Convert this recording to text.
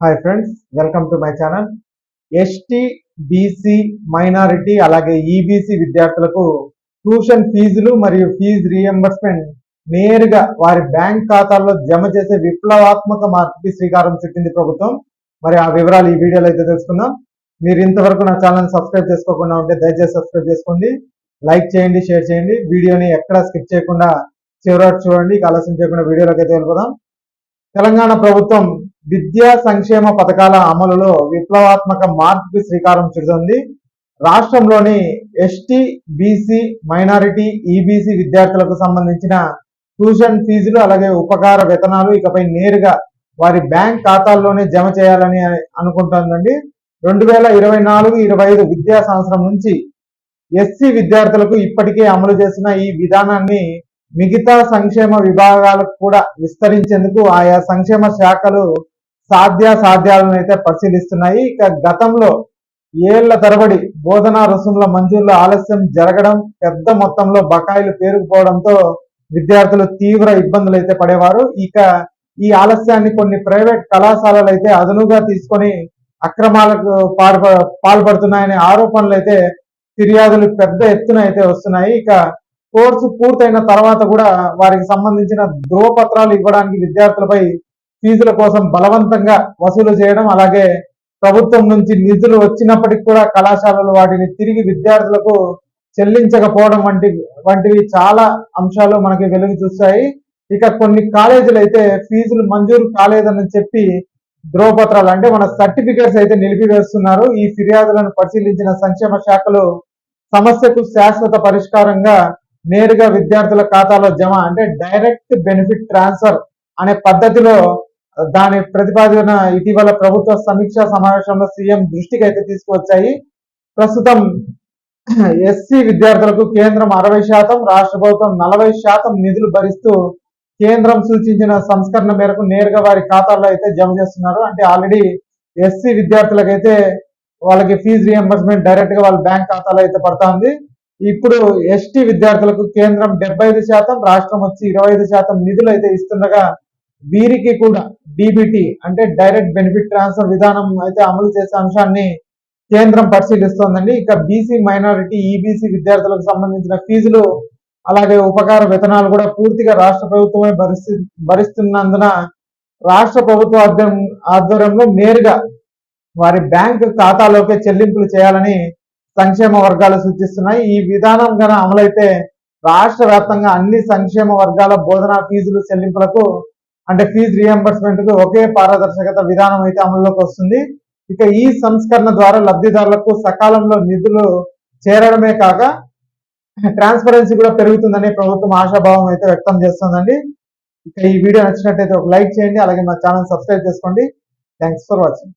Hi friends welcome to my channel ST BC minority అలాగే EBC విద్యార్థులకు tuition ఫీజులు మరియు ఫీజు రీఎంబర్స్మెంట్ నేరుగా వారి బ్యాంక్ ఖాతాల్లో జమ చేసే విప్లవాత్మక మార్పుకి శ్రీకారం చుట్టింది ప్రభుత్వం. మరి ఆ వివరాలు ఈ వీడియోలో అయితే తెలుసుకుందాం. మీరు ఇంతవరకు నా ఛానల్ సబ్స్క్రైబ్ చేసుకోకుండా ఉంటే దయచేసి సబ్స్క్రైబ్ చేసుకోండి. లైక్ చేయండి షేర్ చేయండి. వీడియోని ఎక్కడా స్కిప్ చేయకుండా చివరి చూడండి. ఇక ఆలస్యం చేయకుండా వీడియోలోకి అయితే వెళ్ళిపోదాం. తెలంగాణ ప్రభుత్వం విద్యా సంక్షేమ పథకాల అమలులో విప్లవాత్మక మార్పుకి శ్రీకారం చుడుతుంది. రాష్ట్రంలోని ఎస్టీ బీసీ మైనారిటీ ఈబీసీ విద్యార్థులకు సంబంధించిన ట్యూషన్ ఫీజులు అలాగే ఉపకార వేతనాలు ఇకపై నేరుగా వారి బ్యాంక్ ఖాతాల్లోనే జమ చేయాలని అనుకుంటుందండి. రెండు వేల ఇరవై నాలుగు ఇరవై ఐదు విద్యా సంవత్సరం నుంచి ఎస్సీ విద్యార్థులకు ఇప్పటికే అమలు చేసిన ఈ విధానాన్ని మిగతా సంక్షేమ విభాగాలకు కూడా విస్తరించేందుకు ఆయా సంక్షేమ శాఖలు సాధ్యాసాధ్యాలను అయితే పరిశీలిస్తున్నాయి. ఇక గతంలో ఏళ్ళ తరబడి బోధనా రుసుముల మంజూరులో ఆలస్యం జరగడం పెద్ద మొత్తంలో బకాయిలు పేరుకుపోవడంతో విద్యార్థులు తీవ్ర ఇబ్బందులు అయితే పడేవారు. ఇక ఈ ఆలస్యాన్ని కొన్ని ప్రైవేట్ కళాశాలలు అయితే అదనుగా తీసుకొని అక్రమాలకు పాల్పడుతున్నాయనే ఆరోపణలు అయితే ఫిర్యాదులు పెద్ద ఎత్తున అయితే వస్తున్నాయి. ఇక కోర్సు పూర్తయిన తర్వాత కూడా వారికి సంబంధించిన ధ్రువపత్రాలు ఇవ్వడానికి విద్యార్థులపై ఫీజుల కోసం బలవంతంగా వసూలు చేయడం అలాగే ప్రభుత్వం నుంచి నిధులు వచ్చినప్పటికి కూడా కళాశాలలు వాటిని తిరిగి విద్యార్థులకు చెల్లించకపోవడం వంటి వంటివి చాలా అంశాలు మనకి వెలుగు చూస్తాయి. ఇక కొన్ని కాలేజీలు అయితే ఫీజులు మంజూరు కాలేదని చెప్పి ధ్రువపత్రాలు అంటే మన సర్టిఫికేట్స్ అయితే నిలిపివేస్తున్నారు. ఈ ఫిర్యాదులను పరిశీలించిన సంక్షేమ శాఖలు సమస్యకు శాశ్వత పరిష్కారంగా నేరుగా విద్యార్థుల ఖాతాలో జమ అంటే డైరెక్ట్ బెనిఫిట్ ట్రాన్స్ఫర్ అనే పద్ధతిలో దాని ప్రతిపాదన ఇటీవల ప్రభుత్వ సమీక్ష సమావేశంలో సీఎం దృష్టికి అయితే తీసుకువచ్చాయి. ప్రస్తుతం ఎస్సీ విద్యార్థులకు కేంద్రం అరవై శాతం రాష్ట్ర ప్రభుత్వం నలభై శాతం నిధులు భరిస్తూ కేంద్రం సూచించిన సంస్కరణ మేరకు నేరుగా వారి ఖాతాల్లో అయితే జమ చేస్తున్నారు. అంటే ఆల్రెడీ ఎస్సీ విద్యార్థులకైతే వాళ్ళకి ఫీజు రియంబర్స్మెంట్ డైరెక్ట్గా వాళ్ళ బ్యాంక్ ఖాతాలో అయితే పడుతుంది ఇప్పుడు ఎస్టీ విద్యార్థులకు కేంద్రం డెబ్బై ఐదు శాతం రాష్ట్రం వచ్చి ఇరవై ఐదు శాతం నిధులు అయితే ఇస్తుండగా వీరికి కూడా డిబిటి అంటే డైరెక్ట్ బెనిఫిట్ ట్రాన్స్ఫర్ విధానం అయితే అమలు చేసే అంశాన్ని కేంద్రం పరిశీలిస్తోందండి. ఇక బీసీ మైనారిటీ ఈబీసీ విద్యార్థులకు సంబంధించిన ఫీజులు అలాగే ఉపకార వేతనాలు కూడా పూర్తిగా రాష్ట్ర ప్రభుత్వమే భరిస్తు భరిస్తున్నందున రాష్ట్ర ప్రభుత్వ ఆధ్వర్యంలో నేరుగా వారి బ్యాంక్ ఖాతాలోకే చెల్లింపులు చేయాలని సంక్షేమ వర్గాలు సూచిస్తున్నాయి ఈ విధానం గన అమలైతే రాష్ట్ర వ్యాప్తంగా అన్ని సంక్షేమ వర్గాల బోధనా ఫీజులు చెల్లింపులకు అంటే ఫీజు రియంబర్స్మెంట్కు ఒకే పారదర్శకత విధానం అయితే అమల్లోకి వస్తుంది. ఇక ఈ సంస్కరణ ద్వారా లబ్ధిదారులకు సకాలంలో నిధులు చేరడమే కాక ట్రాన్స్పరెన్సీ కూడా పెరుగుతుందని ప్రభుత్వం ఆశాభావం అయితే వ్యక్తం చేస్తుందండి. ఇక ఈ వీడియో నచ్చినట్టయితే ఒక లైక్ చేయండి అలాగే మా ఛానల్ సబ్స్క్రైబ్ చేసుకోండి. Thanks for watching.